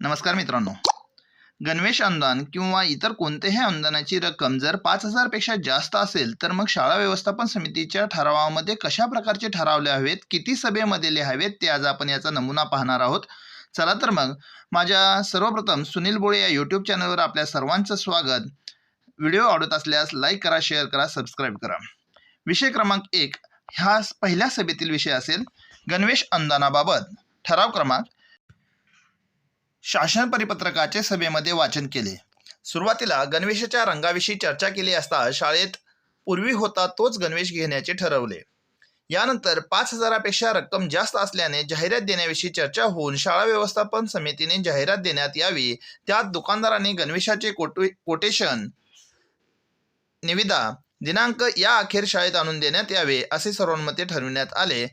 नमस्कार मित्रांनो. गणवेश अनुदान किंवा इतर कोणत्याही अनुदानाची रक्कम जर पाच हजारपेक्षा जास्त असेल तर मग शाळा व्यवस्थापन समितीच्या ठरावामध्ये कशा प्रकारचे ठरावले हवेत किती सभेमध्ये लिहावेत ते आज आपण याचा नमुना पाहणार आहोत. चला तर मग माझ्या सर्वप्रथम सुनील बोळे या यूट्यूब चॅनलवर आपल्या सर्वांचं स्वागत. व्हिडिओ आवडत असल्यास लाईक करा शेअर करा सबस्क्राईब करा. विषय क्रमांक एक ह्या पहिल्या सभेतील विषय असेल गणवेश अनुदानाबाबत. ठराव क्रमांक शासन परिपत्रकाचे सभेमध्ये वाचन केले. सुरुवातीला गणवेशाच्या रंगाविषयी चर्चा केली असता शाळेत पूर्वी होता तोच गणवेश घेण्याचे ठरवले. यानंतर पाच हजारापेक्षा रक्कम जास्त असल्याने जाहिरात देण्याविषयी चर्चा होऊन शाळा व्यवस्थापन समितीने जाहिरात देण्यात यावी त्यात दुकानदारांनी गणवेशाचे कोटे कोटेशन निविदा दिनांक या अखेर शाळेत आणून देण्यात यावे असे सर्वानुमते ठरविण्यात आले.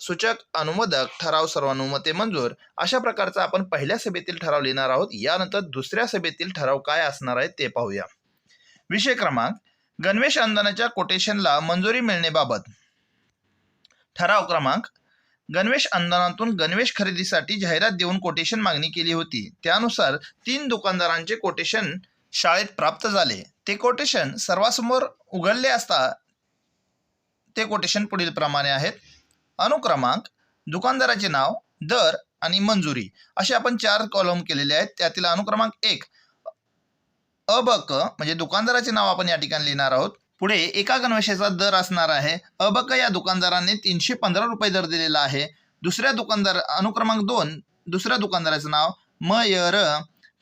सूचक अनुमोदक ठराव सर्वानुमते मंजूर. अशा प्रकारचा आपण पहिल्या सभेतील ठराव लिहिणार आहोत. यानंतर दुसऱ्या सभेतील ठराव काय असणार आहे ते पाहूया. विषय क्रमांक गणवेश अनुदानाच्या कोटेशनला मंजुरी मिळण्याबाबत. ठराव क्रमांक गणवेश अनुदानातून गणवेश खरेदीसाठी जाहिरात देऊन कोटेशन मागणी केली होती. त्यानुसार तीन दुकानदारांचे कोटेशन शाळेत प्राप्त झाले. ते कोटेशन सर्वांसमोर उघडले असता ते कोटेशन पुढील प्रमाणे आहेत. अनुक्रमांक दुकानदाराचे नाव दर आणि मंजुरी असे आपण चार कॉलम केलेले आहेत. त्यातील अनुक्रमांक एक अ ब क म्हणजे दुकानदाराचे नाव आपण या ठिकाणी लिहिणार आहोत. पुढे एका गणवेशाचा दर असणार आहे. अ ब क या दुकानदाराने तीनशे पंधरा रुपये दर दिलेला आहे. दुसऱ्या दुकानदार अनुक्रमांक दोन दुसऱ्या दुकानदाराचं नाव म य र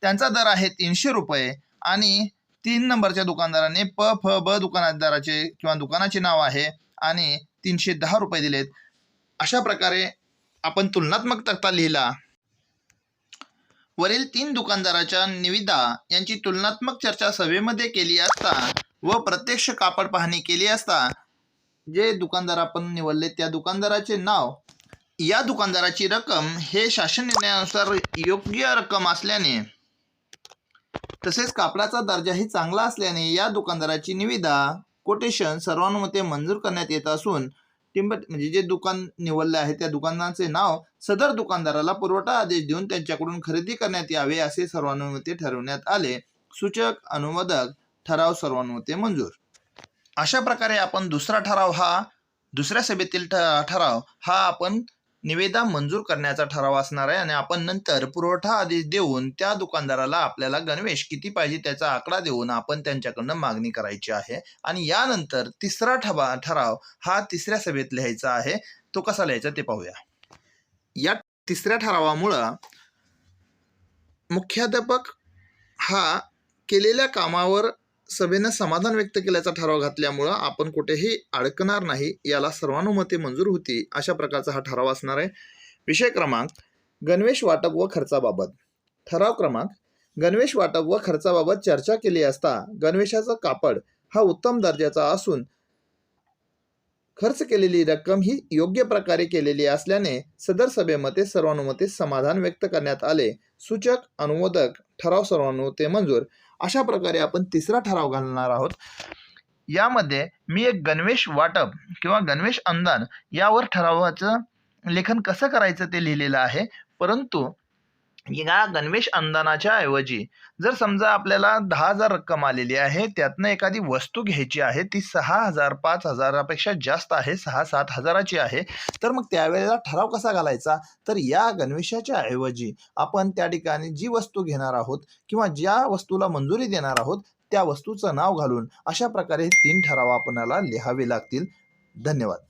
त्यांचा दर आहे तीनशे रुपये आणि तीन नंबरच्या दुकानदाराने प फ ब दुकानदाराचे किंवा दुकानाचे नाव आहे आणि तीनशे दहा रुपये दिलेत. अशा प्रकारे आपण तुलनात्मक तक्ता लिहिला. वरील तीन दुकानदाराच्या निविदा यांची तुलनात्मक चर्चा सभेमध्ये केली असता व प्रत्यक्ष कापड पाहणी केली असता जे दुकानदार आपण निवडले त्या दुकानदाराचे नाव या दुकानदाराची रक्कम हे शासन निर्णयानुसार योग्य रक्कम असल्याने तसेच कापडाचा दर्जाही चांगला असल्याने या दुकानदाराची निविदा कोटेशन सर्वानुमते मंजूर करण्यात येत असून टिंब म्हणजे जे दुकान निवडले आहे त्या दुकानाचे नाव सदर दुकानदाराला पुरवठा आदेश देऊन त्यांच्याकडून खरेदी करण्यात यावे असे सर्वानुमते ठरवण्यात आले. सूचक अनुमोदक ठराव सर्वानुमते मंजूर. अशा प्रकारे आपण दुसरा ठराव हा दुसऱ्या सभेतील ठ- ठराव हा आपण निवेदा मंजूर करण्याचा ठराव असणार आहे आणि आपण नंतर पुरवठा आदेश देऊन त्या दुकानदाराला आपल्याला गणवेश किती पाहिजे त्याचा आकडा देऊन आपण त्यांच्याकडनं मागणी करायची आहे. आणि यानंतर तिसरा ठबा ठराव हा तिसऱ्या सभेत लिहायचा आहे. तो कसा लिहायचा ते पाहूया. या तिसऱ्या ठरावामुळं मुख्याध्यापक हा केलेल्या कामावर सभेनं समाधान व्यक्त केल्याचा ठराव घातल्यामुळं आपण कुठेही अडकणार नाही याला सर्वानुमते मंजूर होती अशा प्रकारचा हा ठराव असणार आहे. विषय क्रमांक गणवेश वाटप व खर्चाबाबत. ठराव क्रमांक गणवेश वाटप व खर्चाबाबत चर्चा केली असता गणवेशाचं कापड हा उत्तम दर्जाचा असून खर्च केलेली रक्कम ही योग्य प्रकारे केलेली असल्याने सदर सभेमध्ये सर्वानुमते समाधान व्यक्त करण्यात आले. सूचक अनुमोदक ठराव सर्वानुमते मंजूर. अशा प्रकारे आपण तिसरा ठराव घालणार आहोत. यामध्ये मी एक गणवेश वाटप किंवा गणवेश अनुदान यावर ठरावाचं लेखन कसं करायचं ते लिहिलेलं आहे. परंतु या गणवेश अनुदानाच्या ऐवजी जर समजा आपल्याला दहा हजार रक्कम आलेली आहे त्यातनं एखादी वस्तू घ्यायची आहे ती सहा हजार पाच हजारापेक्षा जास्त आहे सहा सात हजाराची आहे तर मग त्यावेळेला ठराव कसा घालायचा? तर या गणवेशाच्या ऐवजी आपण त्या ठिकाणी जी वस्तू घेणार आहोत किंवा ज्या वस्तूला मंजुरी देणार आहोत त्या वस्तूचं नाव घालून अशा प्रकारे तीन ठराव आपणाला लिहावे लागतील. धन्यवाद.